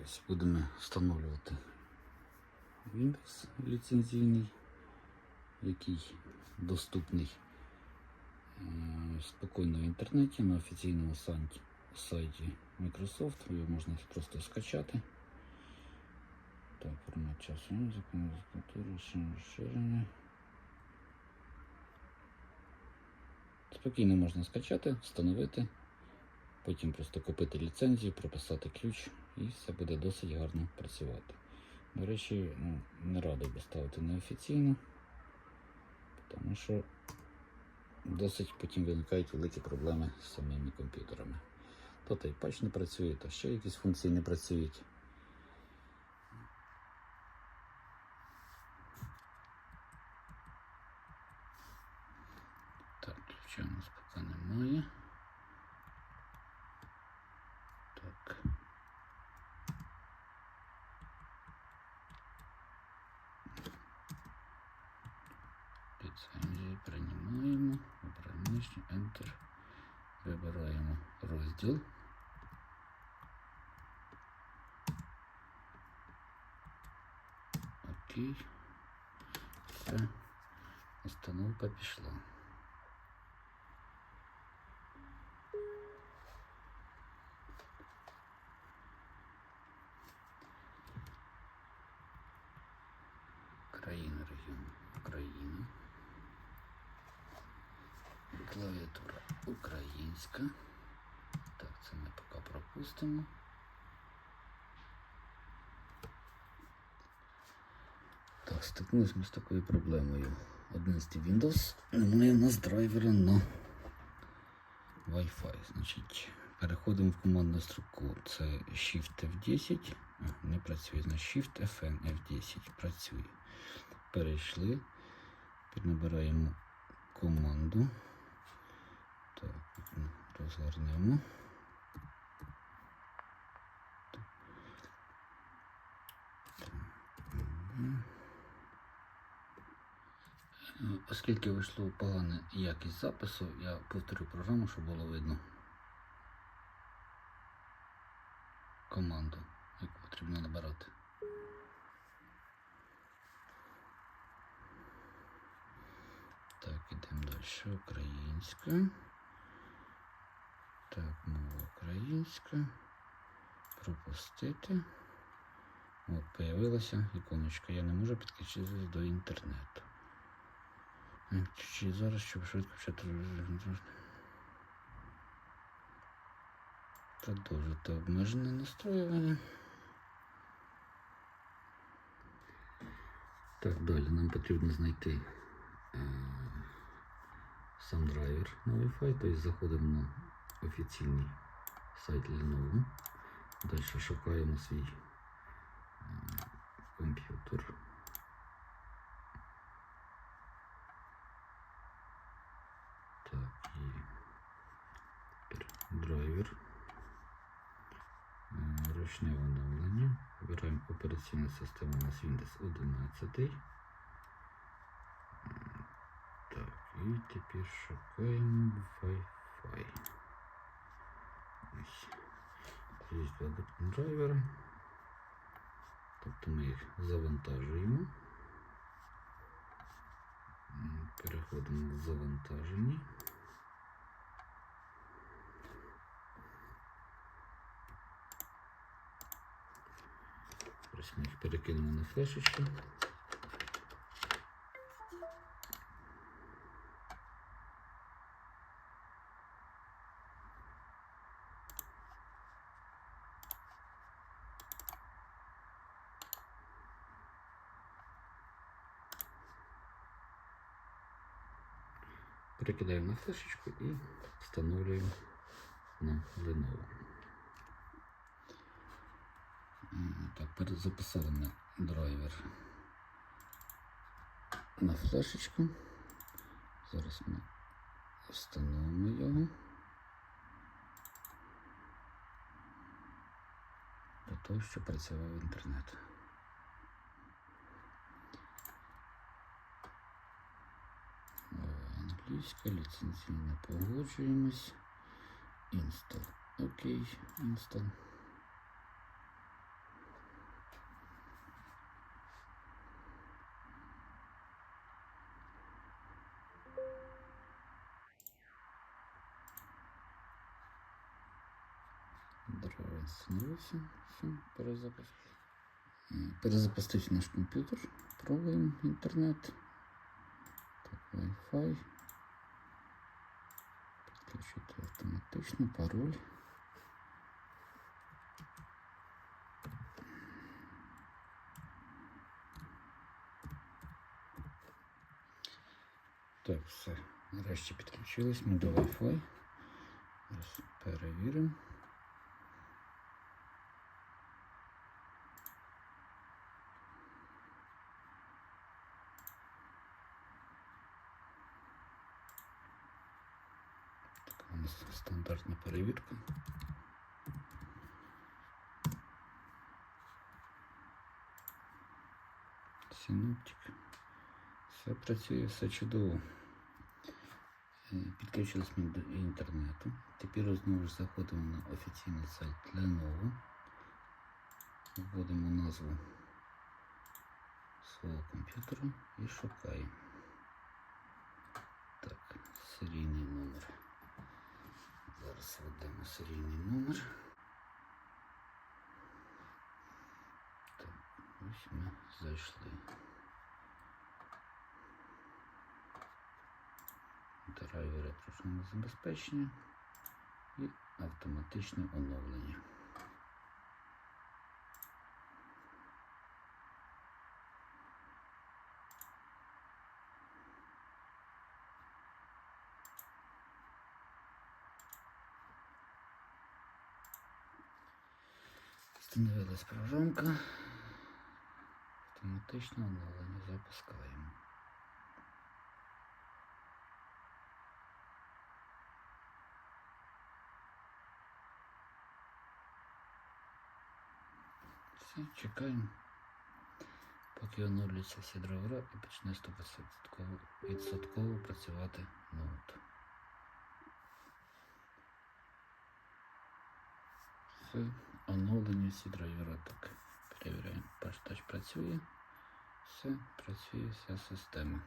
Тобто будемо встановлювати Windows ліцензійний, який доступний е, спокійно в інтернеті на офіційному сайті, Microsoft. Його можна просто скачати. Так, формат часу, закону закатури, розширення. Спокійно можна скачати, встановити, потім просто купити ліцензію, прописати ключ і все буде досить гарно працювати. До речі, ну, не радий би ставити неофіційно, тому що досить потім виникають великі проблеми з самими комп'ютерами. То тайпач не працює, то ще якісь функції не працюють. Так, ключа у нас поки немає. обираємо нижній, Enter. Вибираємо розділ. Окей. Все. Установка пішла. Українська. Так, це ми поки пропустимо. Так, стикнулися ми з такою проблемою. 11 Windows немає у нас драйвера на Wi-Fi. Значить, переходимо в командну строку. Це Shift F10. А, не працює. Значить Shift FN F10 працює. Перейшли. Піднабираємо команду. Так, розгорнемо. Оскільки вийшло погана якість запису, я повторю програму, щоб було видно команду, яку потрібно набирати. Так, ідемо далі. Українська. Так, мова українська. Пропустити. От, появилася іконочка. Я не можу підключитися до інтернету. Чи зараз, щоб швидко почати продовжити обмежене настроювання. Так, далі нам потрібно знайти е, сам драйвер на Wi-Fi, тобто заходимо на офіційний сайт Lenovo. Далі шукаємо свій комп'ютер. Так, і тепер драйвер. Ручне оновлення. Вибираємо операційну систему у нас Windows 11. Так, і тепер шукаємо Wi-Fi. Два драйвера. Тобто ми їх завантажуємо. Переходимо в завантажені. Ось ми їх перекинемо на флешечку. Перекидаємо на флешечку і встановлюємо на Lenovo. Так, перезаписали ми драйвер на флешечку. Зараз ми встановимо його. Для того, щоб працював інтернет. Підписка, лицензионная получаемость? Інстал. Окей, інстал. Драйв остановился. Все, перезапуск. Перезапустить наш компьютер. Пробуем интернет. Так, Wi-Fi. Підключити автоматично пароль. Так, все. Нарешті підключились ми до Wi-Fi. Зараз перевіримо. Нас стандартна перевірка. Синоптик. Все працює, все чудово. Е, Підключились ми до інтернету. Тепер знову ж заходимо на офіційний сайт Lenovo. Вводимо назву свого комп'ютера і шукаємо. Так, серійний номер. Зараз введемо серійний номер. Так, ось ми зайшли. драйвери програмного забезпечення і автоматичне оновлення. Встановилась програмка. Автоматичне оновлення запускаємо. Все, чекаємо, поки оновляться всі драйвера і почне 100% відсотково працювати ноут. Все, оновлені всі драйвера так. Перевіряємо. Паштач працює. Все, працює вся система.